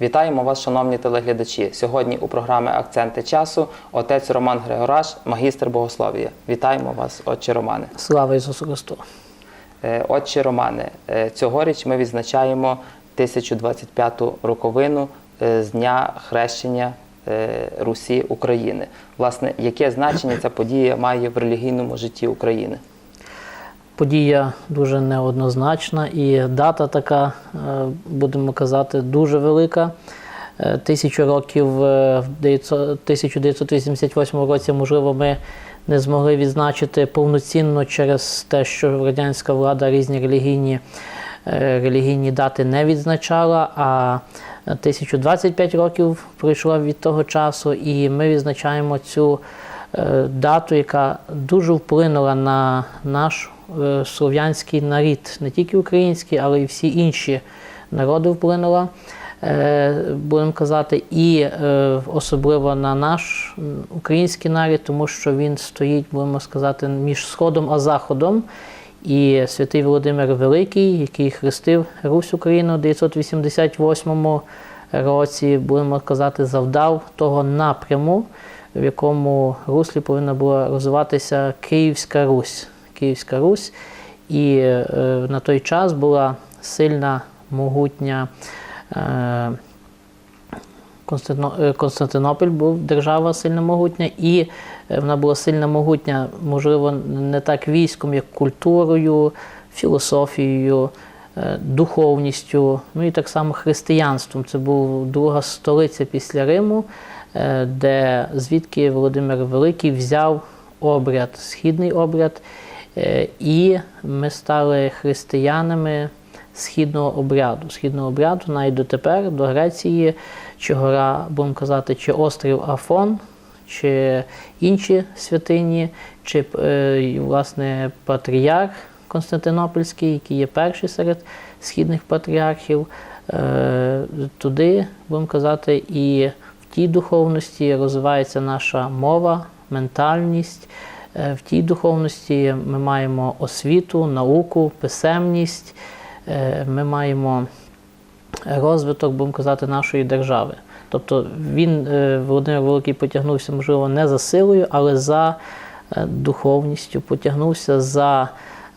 Вітаємо вас, шановні телеглядачі. Сьогодні у програмі Акценти часу отець Роман Григораш, магістр богослов'я. Вітаємо вас, отче Романе. Слава Ісусу Христу! Е, Отче Романе, е, цьогоріч ми відзначаємо 1025-ту роковину е, з дня хрещення Русі України. Власне, яке значення ця подія має в релігійному житті України? Подія дуже неоднозначна і дата така, е, будемо казати, дуже велика. Е, Тисячу років е, в 1988 році, можливо, ми не змогли відзначити повноцінно через те, що радянська влада різні релігійні, релігійні дати не відзначала. А 1025 років пройшло від того часу, і ми відзначаємо цю дату, яка дуже вплинула на наш слов'янський нарід, не тільки український, але й всі інші народи вплинула. Е, Будемо казати, і е, особливо на наш український нарід, тому що він стоїть, будемо сказати, між Сходом а Заходом. І святий Володимир Великий, який хрестив Русь Україну у 988 році, будемо казати, завдав того напряму, в якому руслі повинна була розвиватися Київська Русь. Київська Русь. І е, на той час була сильна, могутня. Е, е, Константинополь був держава сильно могутня, і вона була сильно могутня, можливо, не так військом, як культурою, філософією, духовністю, ну і так само християнством. Це була друга столиця після Риму, де звідки Володимир Великий взяв обряд, східний обряд, і ми стали християнами східного обряду. Східного обряду навіть дотепер до Греції, чи гора, будемо казати, чи острів Афон, чи інші святині, чи е, власне патріарх Константинопольський, який є перший серед східних патріархів. Е, туди, будемо казати, і в тій духовності розвивається наша мова, ментальність. Е, В тій духовності ми маємо освіту, науку, писемність, е, ми маємо розвиток, будемо казати, нашої держави. Тобто він, е, Володимир Великий, потягнувся, можливо, не за силою, але за е, духовністю, потягнувся за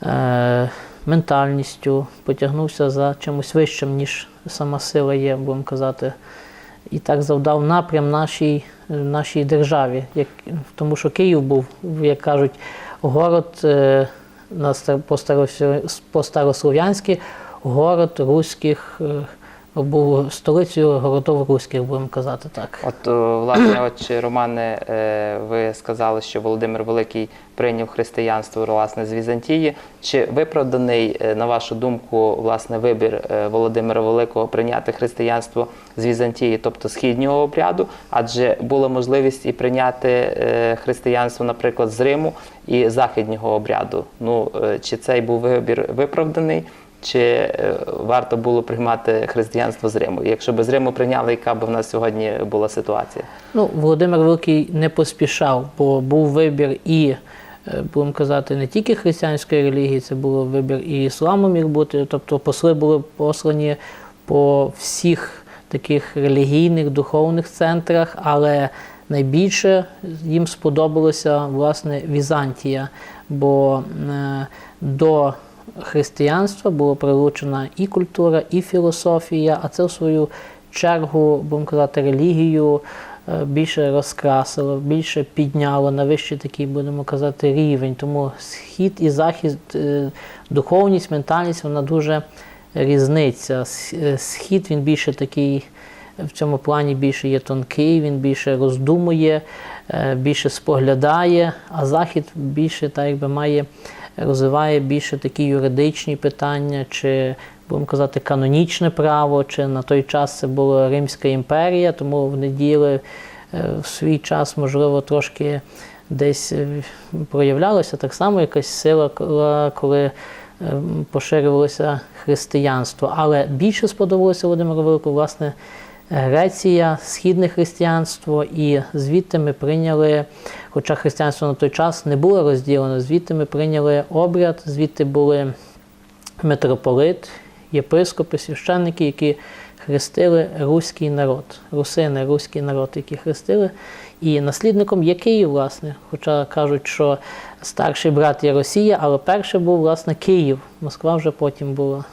е, ментальністю, потягнувся за чимось вищим, ніж сама сила є, будемо казати. І так завдав напрям нашій, е, нашій державі. Як, тому що Київ був, як кажуть, город е, по-старослов'янськи, город руських, е, був столицею городов руських, будемо казати так. От, о, власне, отче Романе, е, ви сказали, що Володимир Великий прийняв християнство власне з Візантії. Чи виправданий, е, на вашу думку, власне, вибір е, Володимира Великого прийняти християнство з Візантії, тобто східнього обряду? Адже була можливість і прийняти е, християнство, наприклад, з Риму і західнього обряду. Ну е, чи цей був вибір виправданий? Чи е, варто було приймати християнство з Риму? Якщо б з Риму прийняли, яка б в нас сьогодні була ситуація? Ну, Володимир Великий не поспішав, бо був вибір і, е, будемо казати, не тільки християнської релігії, це був вибір і ісламу міг бути. Тобто посли були послані по всіх таких релігійних, духовних центрах, але найбільше їм сподобалося власне Візантія, бо е, до християнства була прилучена і культура, і філософія, а це в свою чергу, будемо казати, релігію е, більше розкрасило, більше підняло на вищий такий, будемо казати, рівень. Тому схід і захід, е, духовність, ментальність, вона дуже різниця. Е, Схід він більше такий. В цьому плані більше є тонкий, він більше роздумує, більше споглядає, а захід більше так якби має, розвиває більше такі юридичні питання, чи будемо казати, канонічне право, чи на той час це була Римська імперія, тому вони діяли е, в свій час, можливо, трошки десь е, проявлялася так само якась сила, коли- е, поширювалося християнство. Але більше сподобалося Володимиру Великому, власне, Греція, східне християнство, і звідти ми прийняли, хоча християнство на той час не було розділено, звідти ми прийняли обряд, звідти були митрополит, єпископи, священники, які хрестили руський народ, русини, руський народ, які хрестили. І наслідником є Київ, власне. Хоча кажуть, що старший брат є Росія, але перший був, власне, Київ. Москва вже потім була.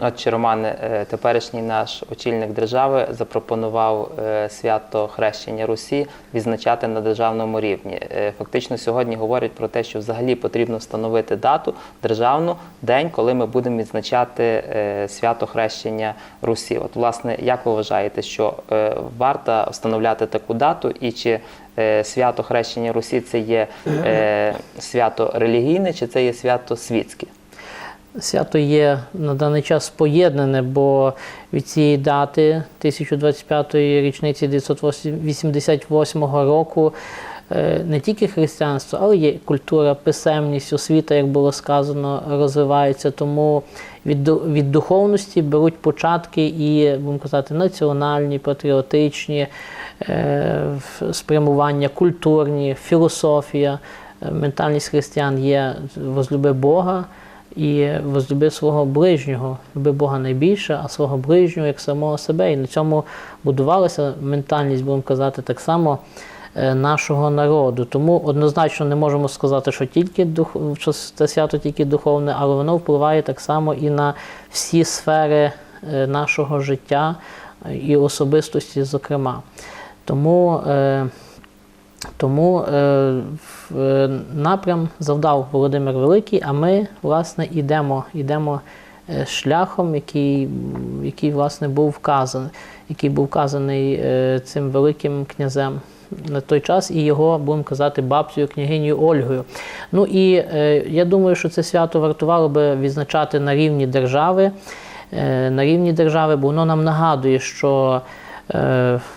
Отче Романе, е, теперішній наш очільник держави запропонував е, свято хрещення Русі відзначати на державному рівні. Е, Фактично сьогодні говорять про те, що взагалі потрібно встановити дату державну день, коли ми будемо відзначати свято хрещення Русі. От, власне, як ви вважаєте, що варто встановляти таку дату, і чи свято хрещення Русі це є свято релігійне, чи це є свято світське? Свято є на даний час поєднане, бо від цієї дати 1025-ї річниці 988 року е, не тільки християнство, але є культура, писемність, освіта, як було сказано, розвивається. Тому від, від духовності беруть початки і, будемо казати, національні, патріотичні е, спрямування, культурні, філософія, Е, ментальність християн є возлюби Бога і возлюби свого ближнього, люби Бога найбільше, а свого ближнього як самого себе. І на цьому будувалася ментальність, будемо казати, так само е, нашого народу. Тому однозначно не можемо сказати, що тільки дух, що це свято тільки духовне, але воно впливає так само і на всі сфери е, нашого життя і особистості, зокрема. Тому е, тому е, е, напрям завдав Володимир Великий, а ми, власне, йдемо, йдемо е, шляхом, який, який власне, був вказаний, який був вказаний е, цим великим князем на той час і його, будемо казати, бабцею княгинею Ольгою. Ну і е, я думаю, що це свято вартувало би відзначати на рівні держави, е, на рівні держави, бо воно нам нагадує, що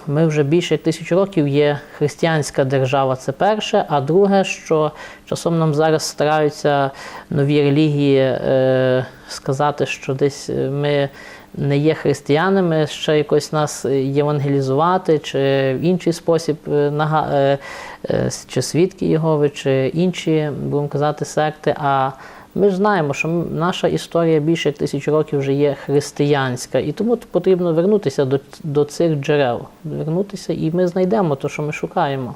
Ми вже більше як тисячу років є християнська держава, це перше. А друге, що часом нам зараз стараються нові релігії е, сказати, що десь е, ми не є християнами, ще якось нас євангелізувати, чи в інший спосіб, е, е, е, чи свідки Єгови, чи інші, будемо казати, секти. А ми ж знаємо, що наша історія більше як тисячу років вже є християнська, і тому потрібно вернутися до, до цих джерел, вернутися, і ми знайдемо те, що ми шукаємо.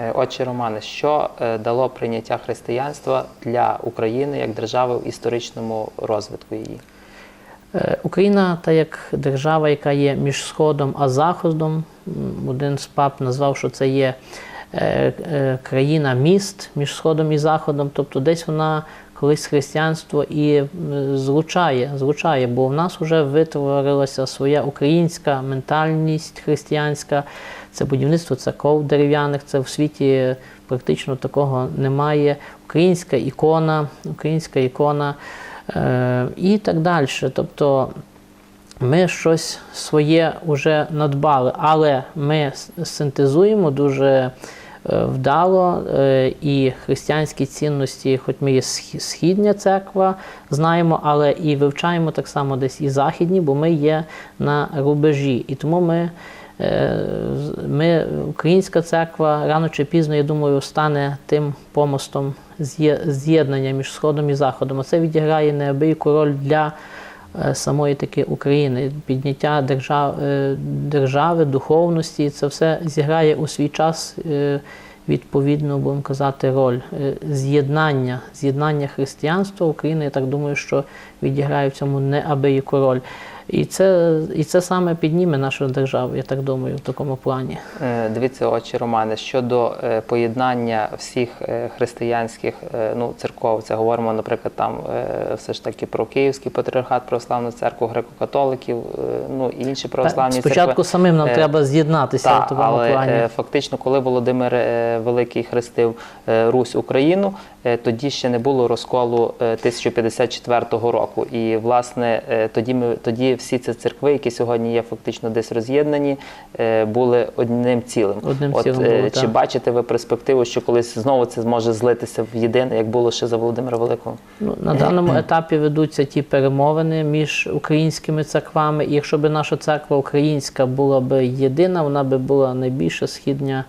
Е, Отче Романе, що е, дало прийняття християнства для України як держави в історичному розвитку її? Е, Україна, та як держава, яка є між Сходом а Заходом, один з пап назвав, що це є країна міст між Сходом і Заходом, тобто десь вона колись християнство і злучає, злучає, бо в нас вже витворилася своя українська ментальність християнська, це будівництво церков дерев'яних, це в світі практично такого немає. Українська ікона, українська ікона е, і так далі. Тобто ми щось своє вже надбали, але ми синтезуємо дуже вдало е, і християнські цінності, хоч ми є східня церква, знаємо, але і вивчаємо так само десь і західні, бо ми є на рубежі. І тому ми, е, ми українська церква рано чи пізно, я думаю, стане тим помостом з'єднання між Сходом і Заходом. А це відіграє неабияку роль для самої таки України, підняття держав, е, держави, духовності, це все зіграє у свій час е, відповідну, будемо казати, роль Е, з'єднання, з'єднання християнства України. Я так думаю, що відіграє в цьому неабияку роль. І це, і це саме підніме нашу державу, я так думаю, в такому плані. Е, Дивіться, отче Романе, щодо е, поєднання всіх е, християнських ну, церков, це говоримо, наприклад, там все ж таки про Київський патріархат, православну церкву, греко-католиків, ну і інші православні Спочатку самим нам треба з'єднатися в такому але плані. фактично, коли Володимир Великий хрестив Русь Україну, тоді ще не було розколу е, 1054 року. І власне тоді ми тоді всі ці церкви, які сьогодні є фактично десь роз'єднані, е, були одним цілим. Одним От цілим е, було, чи так. бачите ви перспективу, що колись знову це зможе злитися в єдине, як було ще за Володимира Великого? Ну, на даному етапі ведуться ті перемовини між українськими церквами. І якщо б наша церква українська була б єдина, вона б була найбільша східня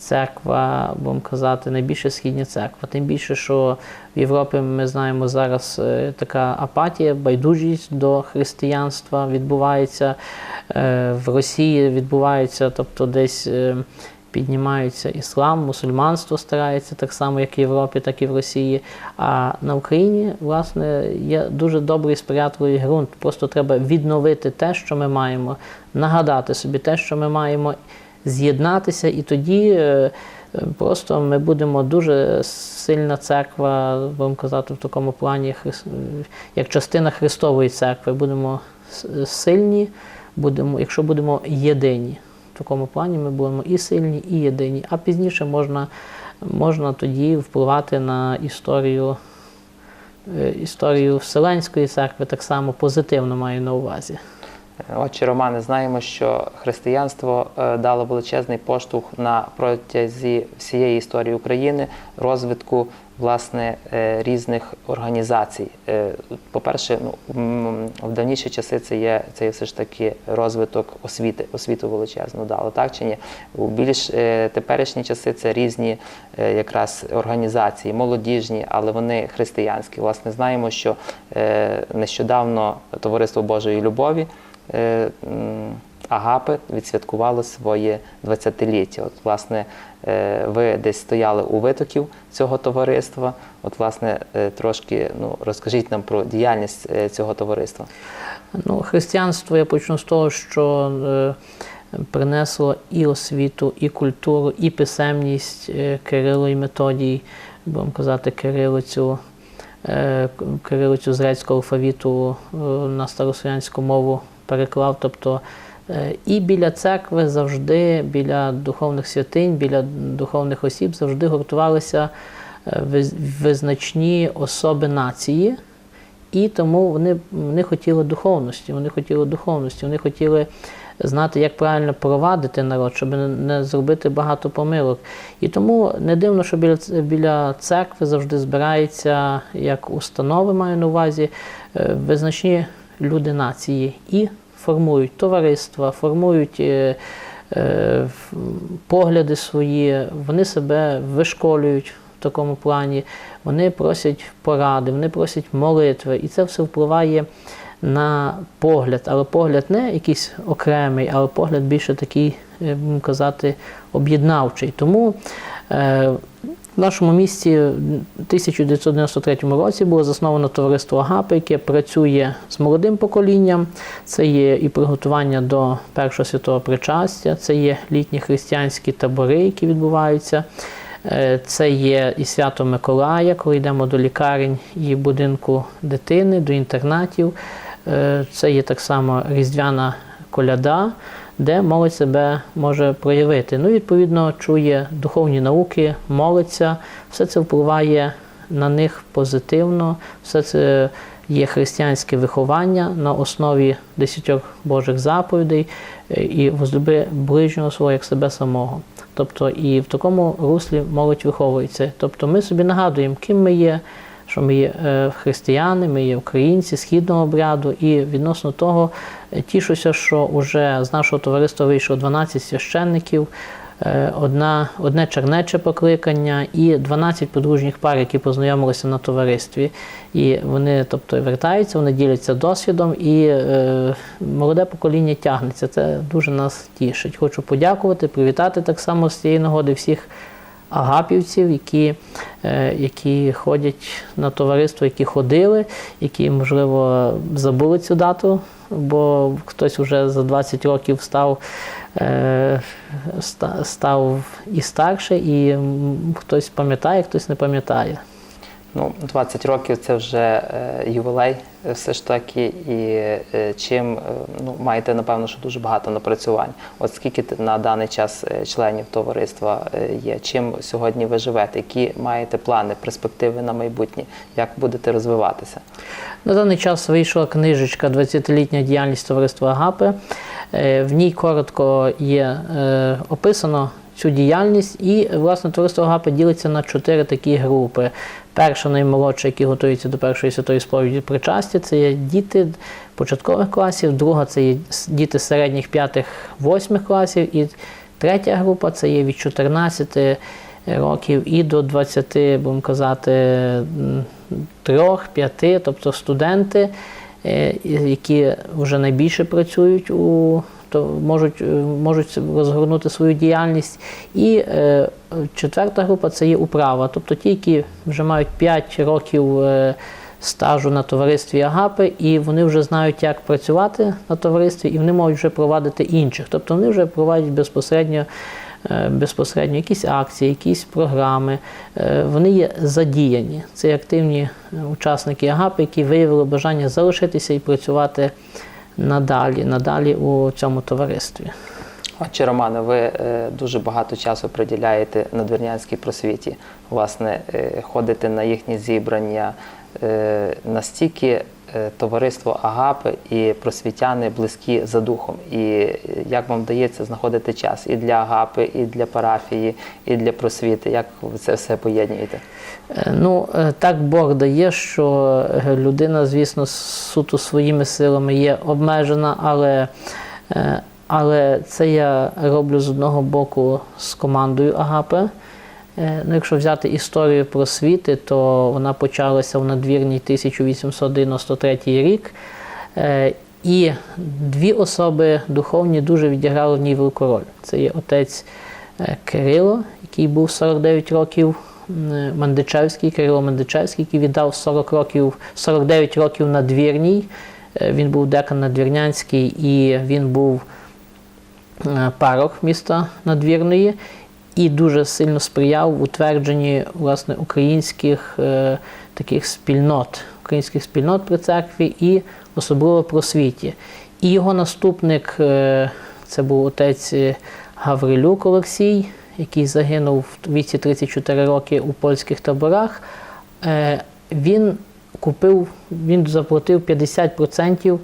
церква, будемо казати, найбільше східня церква. Тим більше, що в Європі ми знаємо зараз е, така апатія, байдужість до християнства відбувається. Е, В Росії відбувається, тобто десь. е, Піднімаються іслам, мусульманство старається так само, як в Європі, так і в Росії. А на Україні, власне, є дуже добрий сприятливий ґрунт. Просто треба відновити те, що ми маємо, нагадати собі те, що ми маємо, з'єднатися, і тоді е, просто ми будемо дуже сильна церква, будемо казати, в такому плані, як частина Христової церкви. Будемо сильні, будемо, якщо будемо єдині. В такому плані ми будемо і сильні, і єдині. А пізніше можна, можна тоді впливати на історію, е, історію Вселенської церкви, так само позитивно маю на увазі. Отче Романе, знаємо, що християнство е, дало величезний поштовх на протязі всієї історії України розвитку власне е, різних організацій. Е, По-перше, ну, в давніші часи це є це все ж таки розвиток освіти, освіту величезну дало, так чи ні? У більш теперішні часи це різні якраз організації, молодіжні, але вони християнські. Власне, знаємо, що нещодавно Товариство Божої любові. Е, Агапи відсвяткувало своє 20-ліття. От, власне, е, ви десь стояли у витоків цього товариства. От, власне, е, трошки ну, розкажіть нам про діяльність цього товариства. Ну, християнство я почну з того, що принесло і освіту, і культуру, і писемність Кирило і Методій, будемо казати, кирилицю, кирилицю з грецького алфавіту на старослов'янську мову переклав. Тобто е, і біля церкви завжди, біля духовних святинь, біля духовних осіб завжди гуртувалися е, визначні особи нації. І тому вони, вони хотіли духовності, вони хотіли духовності, вони хотіли знати, як правильно провадити народ, щоб не- зробити багато помилок. І тому не дивно, що біля, біля церкви завжди збирається, як установи маю на увазі, е, визначні люди нації і формують товариства, формують. е, е, погляди свої, вони себе вишколюють в такому плані, вони просять поради, вони просять молитви, і це все впливає на погляд, але погляд не якийсь окремий, але погляд більше такий, будемо казати, об'єднавчий. Тому е, в нашому місті в 1993 році було засновано товариство Агапи, яке працює з молодим поколінням. Це є і приготування до першого святого причастя, це є літні християнські табори, які відбуваються. Е, Це є і свято Миколая, коли йдемо до лікарень і будинку дитини, до інтернатів. Е, Це є так само різдвяна коляда, де молодь себе може проявити. Ну, відповідно, чує духовні науки, молиться, все це впливає на них позитивно, все це є християнське виховання на основі десятьох Божих заповідей е, і возлюби ближнього свого як себе самого. Тобто і в такому руслі молодь виховується. Тобто ми собі нагадуємо, ким ми є, що ми є е, християни, ми є українці східного обряду, і відносно того е, тішуся, що вже з нашого товариства вийшло 12 священників, е, одна, одне чернече покликання і 12 подружніх пар, які познайомилися на товаристві. І вони, тобто, вертаються, вони діляться досвідом, і е, молоде покоління тягнеться. Це дуже нас тішить. Хочу подякувати, привітати так само з цієї нагоди всіх агапівців, які, е, які ходять на товариство, які ходили, які, можливо, забули цю дату, бо хтось вже за 20 років став, е, став і старше, і хтось пам'ятає, хтось не пам'ятає. Ну, 20 років це вже е, ювілей, е, все ж таки, і е, чим ну, маєте, напевно, що дуже багато напрацювань. От скільки на даний час членів товариства є? Чим сьогодні ви живете? Які маєте плани, перспективи на майбутнє? Як будете розвиватися? На даний час вийшла книжечка «20-літня діяльність товариства Агапи. В ній коротко є описано цю діяльність, і власне товариство Агапи ділиться на чотири такі групи. Перша наймолодша, які готуються до першої святої сповіді причастя, це є діти початкових класів, друга це є діти середніх п'ятих, восьмих класів, і Третя група це є від 14 років і до 20, будемо казати, 3-5, тобто студенти, е, які вже найбільше працюють у то можуть, е, можуть розгорнути свою діяльність. І е, четверта група це є управа, тобто ті, які вже мають 5 років е, стажу на товаристві Агапи, і вони вже знають, як працювати на товаристві, і вони можуть вже провадити інших. Тобто вони вже проводять безпосередньо. Безпосередньо якісь акції, якісь програми, вони є задіяні. Це активні учасники АГАПи, які виявили бажання залишитися і працювати надалі, надалі у цьому товаристві. Отче Романе, ви е, дуже багато часу приділяєте надвірнянській просвіті. Власне, е, ходите на їхні зібрання. Е, Настільки товариство Агапи і просвітяни близькі за духом. І е, як вам вдається знаходити час і для Агапи, і для парафії, і для просвіти? Як ви це все поєднуєте? Е, Ну, е, так Бог дає, що е, людина, звісно, суто своїми силами є обмежена, але, е, але це я роблю з одного боку з командою Агапи. Е, Ну, якщо взяти історію просвіти, то вона почалася в надвірній 1893 рік. Е, І дві особи духовні дуже відіграли в ній велику роль. Це є отець е, Кирило, який був 49 років Мандичевський, Кирило Мандичевський, який віддав 40 років, 49 років надвірній. Він був декан надвірнянський і він був парох міста Надвірної і дуже сильно сприяв в утвердженні власне українських е, таких спільнот, українських спільнот при церкві і особливо просвіті. І його наступник е, це був отець Гаврилюк Олексій, який загинув в віці 34 роки у польських таборах. Е, він купив, він заплатив 50%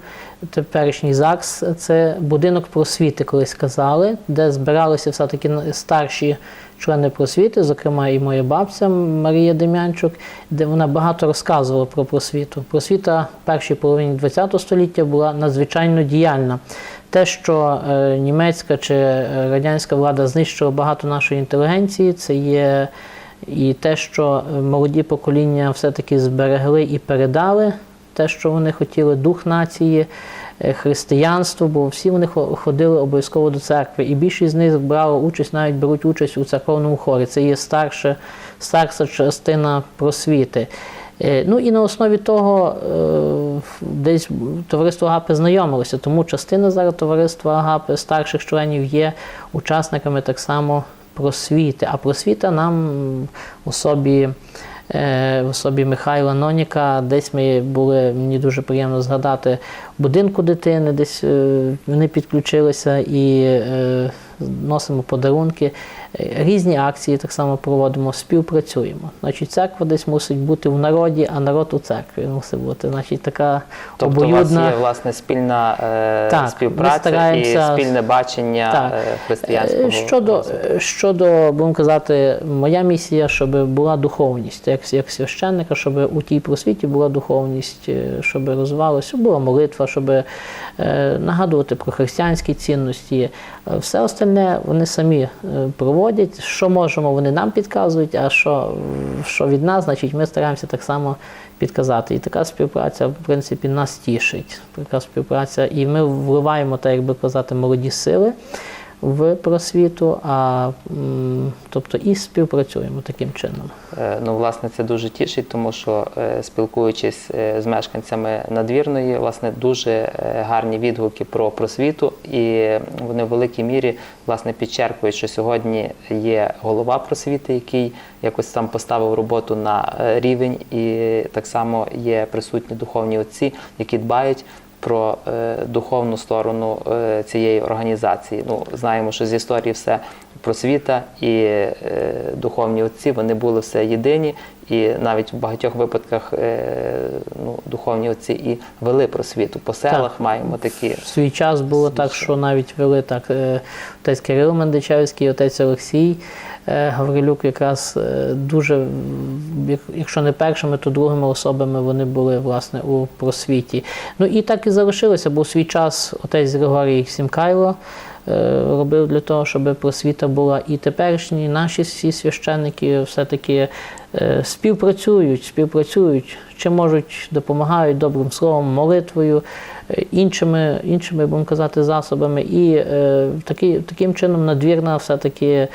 теперішній ЗАГС. Це будинок просвіти, колись казали, де збиралися все-таки старші члени просвіти, зокрема і моя бабця Марія Дем'янчук, де вона багато розказувала про просвіту. Просвіта в першій половині ХХ століття була надзвичайно діяльна. Те, що е, німецька чи е, радянська влада знищила багато нашої інтелігенції, це є і те, що е, молоді покоління все-таки зберегли і передали те, що вони хотіли, дух нації, е, християнство, бо всі вони ходили обов'язково до церкви. І більшість з них брали участь, навіть беруть участь у церковному хорі. Це є старша, старша частина просвіти. Е, Ну і на основі того десь товариство Агапи знайомилося, тому частина зараз товариства Агапи старших членів є учасниками так само просвіти. А просвіта нам в особі, е, в особі Михайла Ноніка, десь ми були, мені дуже приємно згадати, будинку дитини, десь е, вони підключилися і е, носимо подарунки. Різні акції так само проводимо, співпрацюємо. Значить, церква десь мусить бути в народі, а народ у церкві мусить бути. Значить, така Тобто у вас є власне спільна е, Так, співпраця і спільне бачення Так. е, християнського. Е, Щодо, е, щодо, будемо казати, моя місія, щоб була духовність, як, як священника, щоб у тій просвіті була духовність, щоб розвивалося, була молитва, щоб е, нагадувати про християнські цінності. Все остальне вони самі е, проводять. Що можемо, вони нам підказують, а що, що від нас, значить, ми стараємося так само підказати. І така співпраця, в принципі, нас тішить. Така співпраця, і ми вливаємо, так як казати, молоді сили в просвіту, а тобто і співпрацюємо таким чином. Е, Ну, власне, це дуже тішить, тому що е, спілкуючись е, з мешканцями надвірної, власне, дуже гарні відгуки про просвіту, і вони в великій мірі власне підчеркують, що сьогодні є голова просвіти, який якось там поставив роботу на рівень, і так само є присутні духовні отці, які дбають. Про е, духовну сторону е, цієї організації. Ну, знаємо, що з історії все просвіта і е, духовні отці вони були все єдині, І навіть в багатьох випадках е, ну, духовні отці і вели просвіту. По селах маємо такі. В свій час було так, що навіть вели так е, отець Кирил Мендичевський, отець Олексій е, Гаврилюк якраз е, дуже, як- якщо не першими, то другими особами вони були власне у просвіті. Ну і так і залишилося, бо в свій час отець Григорій Сімкайло робив для того, щоб просвіта була і теперішні, наші всі священники все-таки е, співпрацюють, співпрацюють, чи можуть допомагають добрим словом, молитвою, е, іншими, іншими будемо казати, засобами. І е, такі, таким чином надвірна все-таки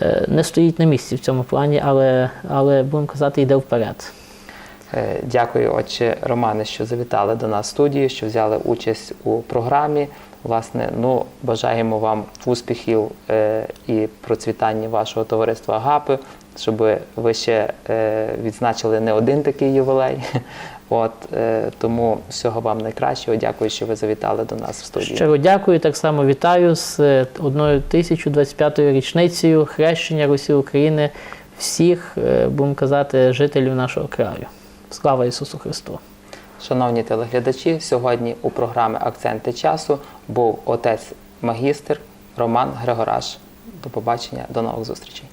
е, не стоїть на місці в цьому плані, але, але будемо казати, йде вперед. Е, Дякую, отче Романе, що завітали до нас в студію, що взяли участь у програмі. Власне, ну бажаємо вам успіхів е, і процвітання вашого товариства Агапи, щоб ви ще е, відзначили не один такий ювілей. От е, тому всього вам найкращого. Дякую, що ви завітали до нас в студію. Щиро дякую, так само вітаю з одною 1025-ю річницею хрещення Русі України всіх, будемо казати, жителів нашого краю. Слава Ісусу Христу! Шановні телеглядачі, сьогодні у програмі Акценти часу був отець магістр Роман Григораш. До побачення, до нових зустрічей.